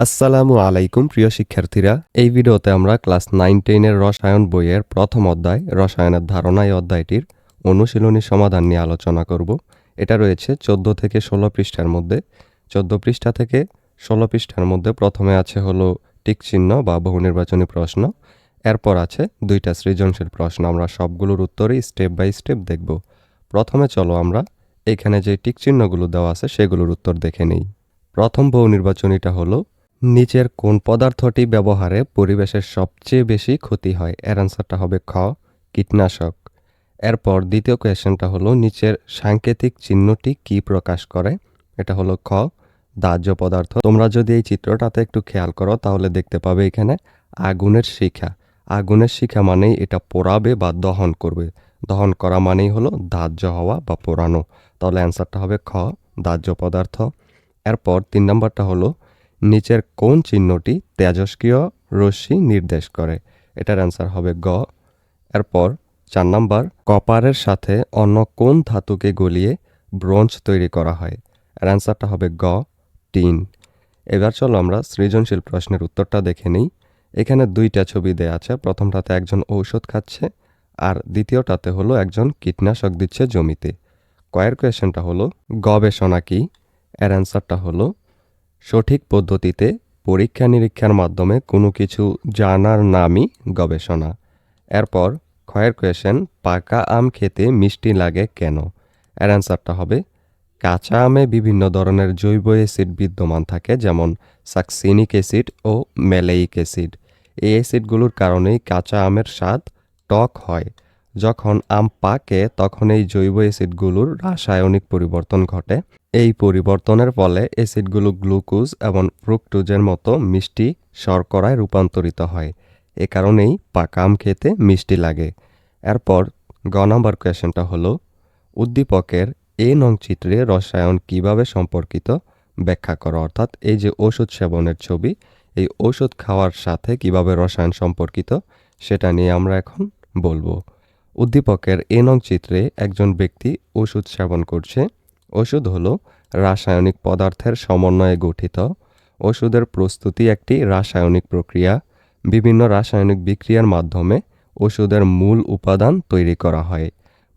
আসসালামু আলাইকুম, প্রিয় শিক্ষার্থীরা। এই ভিডিওতে আমরা ক্লাস নাইন টেনের রসায়ন বইয়ের প্রথম অধ্যায়, রসায়নের ধারণা এই অধ্যায়টির অনুশীলনী সমাধান নিয়ে আলোচনা করব। এটা রয়েছে চোদ্দ থেকে ষোলো পৃষ্ঠার মধ্যে। চোদ্দ পৃষ্ঠা থেকে ষোলো পৃষ্ঠার মধ্যে প্রথমে আছে হলো টিক চিহ্ন বা বহু নির্বাচনী প্রশ্ন। এরপর আছে দুইটা সৃজনশীল প্রশ্ন। আমরা সবগুলোর উত্তরই স্টেপ বাই স্টেপ দেখব। প্রথমে চলো আমরা এখানে যে টিক চিহ্নগুলো দেওয়া আছে সেগুলোর উত্তর দেখে নেই। প্রথম বহু নির্বাচনীটা হলো নিচের কোন পদার্থটি ব্যবহারে পরিবেশের সবচেয়ে বেশি ক্ষতি হয়? এর অ্যান্সারটা হবে খ, কীটনাশক। এরপর দ্বিতীয় কোয়েশ্চেনটা হলো, নিচের সাংকেতিক চিহ্নটি কি প্রকাশ করে? এটা হলো খ, দাহ্য পদার্থ। তোমরা যদি এই চিত্রটাতে একটু খেয়াল করো, তাহলে দেখতে পাবে এখানে আগুনের শিখা। আগুনের শিখা মানেই এটা পোড়াবে বা দহন করবে। দহন করা মানেই হলো দাহ্য হওয়া বা পোড়ানো। তাহলে অ্যান্সারটা হবে খ, দাহ্য পদার্থ। এরপর তিন নম্বরটা হলো নিচের কোন চিহ্নটি তেজস্ক্রিয় রশ্মি নির্দেশ করে? এটার অ্যান্সার হবে গ। এরপর চার নম্বর, কপারের সাথে অন্য কোন ধাতুকে গলিয়ে ব্রোঞ্জ তৈরি করা হয়? এর অ্যান্সারটা হবে গ, টিন। এবার চলো আমরা সৃজনশীল প্রশ্নের উত্তরটা দেখে নিই। এখানে দুইটা ছবি দেয়া আছে, প্রথমটাতে একজন ঔষধ খাচ্ছে আর দ্বিতীয়টাতে হলো একজন কীটনাশক দিচ্ছে জমিতে। কয়ের কোয়েশনটা হলো, গবেষণা কি? এর অ্যান্সারটা হলো সঠিক পদ্ধতিতে পরীক্ষা নিরীক্ষার মাধ্যমে কোনো কিছু জানার নামই গবেষণা। এরপর ক্ষয়ের কোয়েশন পাকা আম খেতে মিষ্টি লাগে কেন? এর অ্যান্সারটা হবে, কাঁচা আমে বিভিন্ন ধরনের জৈব অ্যাসিড বিদ্যমান থাকে, যেমন সাকসিনিক অ্যাসিড ও ম্যালেইক অ্যাসিড এই অ্যাসিডগুলোর কারণেই কাঁচা আমের স্বাদ টক হয়। যখন আম পাকে, তখন এই জৈব অ্যাসিডগুলোর রাসায়নিক পরিবর্তন ঘটে। এই পরিবর্তনের ফলে অ্যাসিডগুলো গ্লুকোজ এবং ফ্রুক্টোজের মতো মিষ্টি শর্করায় রূপান্তরিত হয়। এ কারণেই পাকা আম খেতে মিষ্টি লাগে। এরপর গ নম্বর কোয়েশনটা হলো, উদ্দীপকের এ নং চিত্রে রসায়ন কীভাবে সম্পর্কিত ব্যাখ্যা করো? অর্থাৎ এই যে ওষুধ সেবনের ছবি, এই ওষুধ খাওয়ার সাথে কীভাবে রসায়ন সম্পর্কিত, সেটা নিয়ে আমরা এখন বলব। উদ্দীপকের এ নং চিত্রে একজন ব্যক্তি ওষুধ সেবন করছে। ওষুধ হলো রাসায়নিক পদার্থের সমন্বয়ে গঠিত। ওষুধের প্রস্তুতি একটি রাসায়নিক প্রক্রিয়া। বিভিন্ন রাসায়নিক বিক্রিয়ার মাধ্যমে ওষুধের মূল উপাদান তৈরি করা হয়।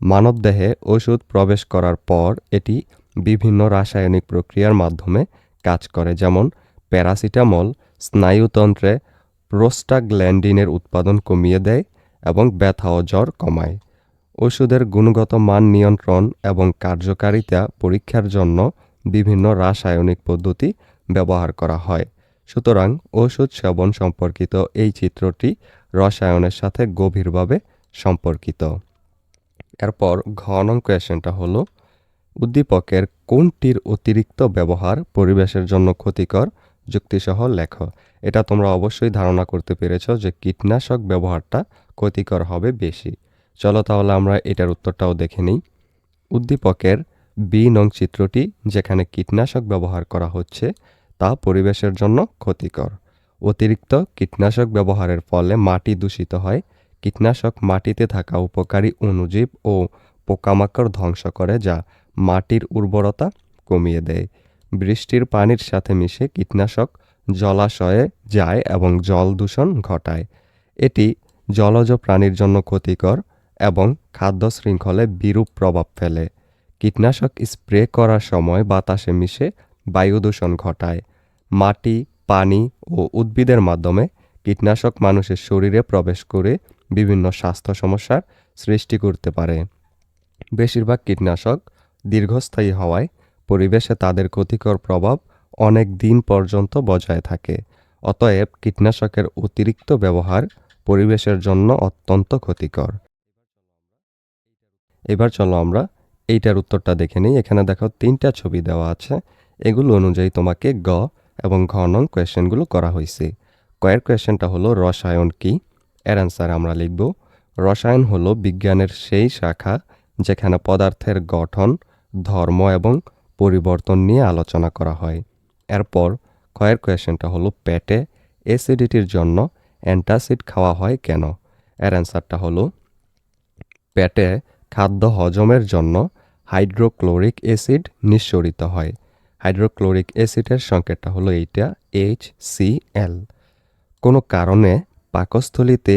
মানবদেহে ওষুধ প্রবেশ করার পর এটি বিভিন্ন রাসায়নিক প্রক্রিয়ার মাধ্যমে কাজ করে, যেমন প্যারাসিটামল স্নায়ুতন্ত্রে প্রোস্টাগ্ল্যান্ডিনের উৎপাদন কমিয়ে দেয় এবং ব্যথা ও জ্বর কমায়। ওষুধের গুণগত মান নিয়ন্ত্রণ এবং কার্যকারিতা পরীক্ষার জন্য বিভিন্ন রাসায়নিক পদ্ধতি ব্যবহার করা হয়। সুতরাং ওষুধ সেবন সম্পর্কিত এই চিত্রটি রসায়নের সাথে গভীরভাবে সম্পর্কিত। এরপর ঘ নং কোয়েশনটা হলো, উদ্দীপকের কোনটির অতিরিক্ত ব্যবহার পরিবেশের জন্য ক্ষতিকর? যুক্তিসহ লেখ। এটা তোমরা অবশ্যই ধারণা করতে পেরেছ যে কীটনাশক ব্যবহারটা ক্ষতিকর হবে বেশি। চলো তাহলে আমরা এটার উত্তরটাও দেখে নিই। উদ্দীপকের বি নং চিত্রটি যেখানে কীটনাশক ব্যবহার করা হচ্ছে, তা পরিবেশের জন্য ক্ষতিকর। অতিরিক্ত কীটনাশক ব্যবহারের ফলে মাটি দূষিত হয়। কীটনাশক মাটিতে থাকা উপকারী অণুজীব ও পোকামাকড় ধ্বংস করে, যা মাটির উর্বরতা কমিয়ে দেয়। বৃষ্টির পানির সাথে মিশে কীটনাশক জলাশয়ে যায় এবং জল দূষণ ঘটায়। এটি জলজ প্রাণীর জন্য ক্ষতিকর এবং খাদ্য শৃঙ্খলে বিরূপ প্রভাব ফেলে। কীটনাশক স্প্রে করার সময় বাতাসে মিশে বায়ু দূষণ ঘটায়। মাটি, পানি ও উদ্ভিদের মাধ্যমে কীটনাশক মানুষের শরীরে প্রবেশ করে বিভিন্ন স্বাস্থ্য সমস্যার সৃষ্টি করতে পারে। বেশিরভাগ কীটনাশক দীর্ঘস্থায়ী হওয়ায় পরিবেশে তাদের ক্ষতিকর প্রভাব অনেক দিন পর্যন্ত বজায় থাকে। অতএব কীটনাশকের অতিরিক্ত ব্যবহার পরিবেশের জন্য অত্যন্ত ক্ষতিকর। এবার চলো আমরা এইটার উত্তরটা দেখে নিই। এখানে দেখো তিনটা ছবি দেওয়া আছে। এগুলো অনুযায়ী তোমাকে গ এবং ঘ নং কোয়েশ্চেনগুলো করা হয়েছে। কয়ের কোয়েশ্চেনটা হলো রসায়ন কি? এর অ্যান্সার আমরা লিখব। রসায়ন হলো বিজ্ঞানের সেই শাখা যেখানে পদার্থের গঠন, ধর্ম এবং পরিবর্তন নিয়ে আলোচনা করা হয়। এরপর ক্ষয়ের কোয়েশ্চেনটা হলো পেটে অ্যাসিডিটির জন্য অ্যান্টাসিড খাওয়া হয় কেন? এর অ্যান্সারটা হলো, পেটে খাদ্য হজমের জন্য হাইড্রোক্লোরিক অ্যাসিড নিঃসরিত হয়। হাইড্রোক্লোরিক অ্যাসিডের সংকেতটা হলো এইটা এইচ সি এল কোনো কারণে পাকস্থলিতে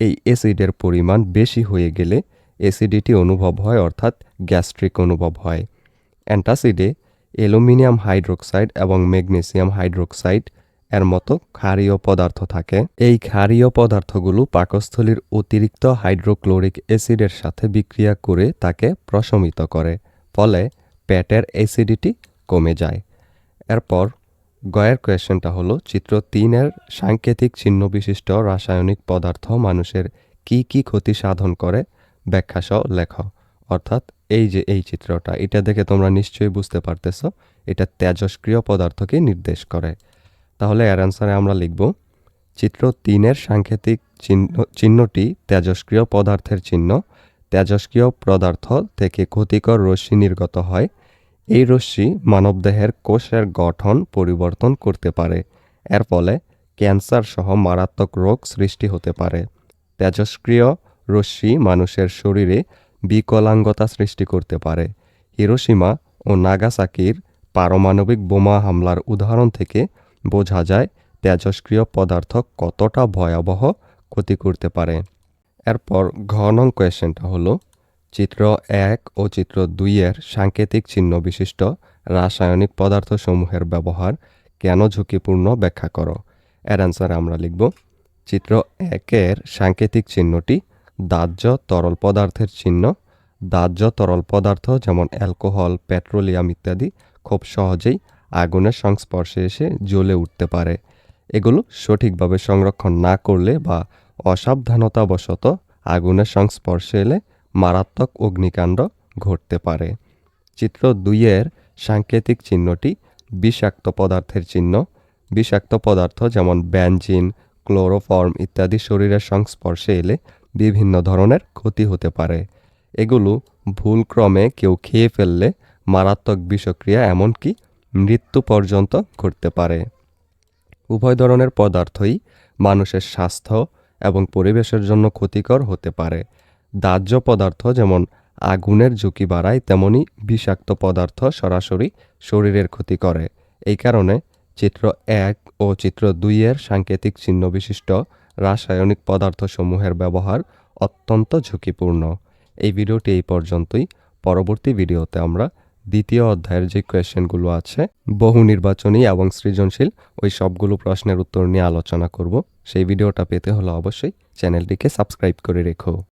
এই অ্যাসিডের পরিমাণ বেশি হয়ে গেলে অ্যাসিডিটি অনুভব হয়, অর্থাৎ গ্যাস্ট্রিক অনুভব হয়। অ্যান্টাসিডে অ্যালুমিনিয়াম হাইড্রোক্সাইড এবং ম্যাগনেসিয়াম হাইড্রোক্সাইড এর মতো ক্ষারীয় পদার্থ থাকে। এই ক্ষারীয় পদার্থগুলো পাকস্থলীর অতিরিক্ত হাইড্রোক্লোরিক অ্যাসিডের সাথে বিক্রিয়া করে তাকে প্রশমিত করে, ফলে পেটের অ্যাসিডিটি কমে যায়। এরপর গয়ের কোয়েশ্চেনটা হলো, চিত্র তিনের সাংকেতিক চিহ্ন বিশিষ্ট রাসায়নিক পদার্থ মানুষের কি কি ক্ষতি সাধন করে, ব্যাখ্যা সহ লেখ। অর্থাৎ এই যে এই চিত্রটা, এটা দেখে তোমরা নিশ্চয়ই বুঝতে পারতেছো, এটা তেজস্ক্রিয় পদার্থকে নির্দেশ করে। তাহলে এর অ্যান্সারে আমরা লিখব, চিত্র তিনের সাংকেতিক চিহ্ন, চিহ্নটি তেজস্ক্রিয় পদার্থের চিহ্ন তেজস্ক্রিয় পদার্থ থেকে ক্ষতিকর রশ্মি নির্গত হয়। এই রশ্মি মানবদেহের কোষের গঠন পরিবর্তন করতে পারে। এর ফলে ক্যান্সার সহ মারাত্মক রোগ সৃষ্টি হতে পারে। তেজস্ক্রিয় রশ্মি মানুষের শরীরে বিকলাঙ্গতা সৃষ্টি করতে পারে। হিরোসীমা ও নাগাসাকির পারমাণবিক বোমা হামলার উদাহরণ থেকে বোঝা যায় তেজস্ক্রিয় পদার্থ কতটা ভয়াবহ ক্ষতি করতে পারে। এরপর ঘ নং কোয়েশ্চেনটা হলো, চিত্র এক ও চিত্র দুইয়ের সাংকেতিক চিহ্ন বিশিষ্ট রাসায়নিক পদার্থসমূহের ব্যবহার কেন ঝুঁকিপূর্ণ ব্যাখ্যা করো। এর অ্যান্সার আমরা লিখব, চিত্র একের সাংকেতিক চিহ্নটি দাহ্য তরল পদার্থের চিহ্ন। দাহ্য তরল পদার্থ যেমন অ্যালকোহল, পেট্রোলিয়াম ইত্যাদি খুব সহজেই আগুনের সংস্পর্শে এসে জ্বলে উঠতে পারে। এগুলো সঠিকভাবে সংরক্ষণ না করলে বা অসাবধানতাবশত আগুনের সংস্পর্শে এলে মারাত্মক অগ্নিকাণ্ড ঘটতে পারে। চিত্র দুইয়ের সাংকেতিক চিহ্নটি বিষাক্ত পদার্থের চিহ্ন। বিষাক্ত পদার্থ যেমন ব্যানজিন, ক্লোরোফর্ম ইত্যাদি শরীরের সংস্পর্শে এলে বিভিন্ন ধরনের ক্ষতি হতে পারে। এগুলো ভুলক্রমে কেউ খেয়ে ফেললে মারাত্মক বিষক্রিয়া এমনকি মৃত্যু পর্যন্ত ঘটতে পারে। উভয় ধরনের পদার্থই মানুষের স্বাস্থ্য এবং পরিবেশের জন্য ক্ষতিকর হতে পারে। দাহ্য পদার্থ যেমন আগুনের ঝুঁকি বাড়ায়, তেমনি বিষাক্ত পদার্থ সরাসরি শরীরের ক্ষতি করে। এই কারণে চিত্র এক ও চিত্র দুইয়ের সাংকেতিক চিহ্ন বিশিষ্ট রাসায়নিক পদার্থসমূহের ব্যবহার অত্যন্ত ঝুঁকিপূর্ণ। এই ভিডিওটি এই পর্যন্তই। পরবর্তী ভিডিওতে আমরা দ্বিতীয় অধ্যায়ের যে কোয়েশ্চেনগুলো আছে, বহু নির্বাচনী এবং সৃজনশীল, ওই সবগুলো প্রশ্নের উত্তর নিয়ে আলোচনা করব। সেই ভিডিওটা পেতে হলে অবশ্যই চ্যানেলটিকে সাবস্ক্রাইব করে রেখো।